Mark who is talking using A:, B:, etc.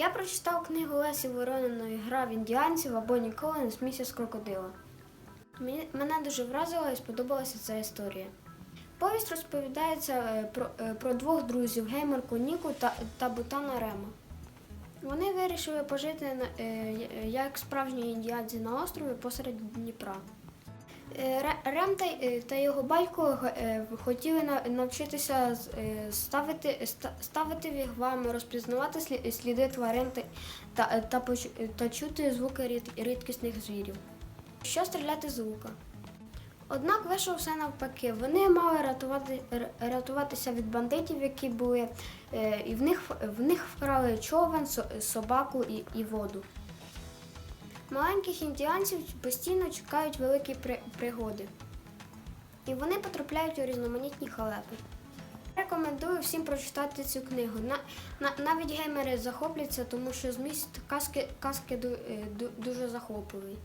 A: Я прочитав книгу Лесі Ворониної Гра в індіанців або ніколи не смійся з крокодила. Мене дуже вразила і сподобалася ця історія. Повість розповідається е, про, е, про двох друзів геймерку Ніку та, та Бутана Рема. Вони вирішили пожити е, як справжні індіанці на острові посеред Дніпра. Е, Рем та, е, та його батько е, хотіли навчитися ставити, ставити вігвами, розпізнавати сліди тварин та, та, та, чути звуки рід- рідкісних звірів. Що стріляти з лука? Однак вийшло все навпаки. Вони мали рятувати, рятуватися від бандитів, які були, і в них, в них вкрали човен, собаку і, і воду. Маленьких індіанців постійно чекають великі пригоди. І вони потрапляють у різноманітні халепи. Рекомендую всім прочитати цю книгу. На, на, навіть геймери захопляться, тому що зміст казки, казки е, ду- дуже захопливий.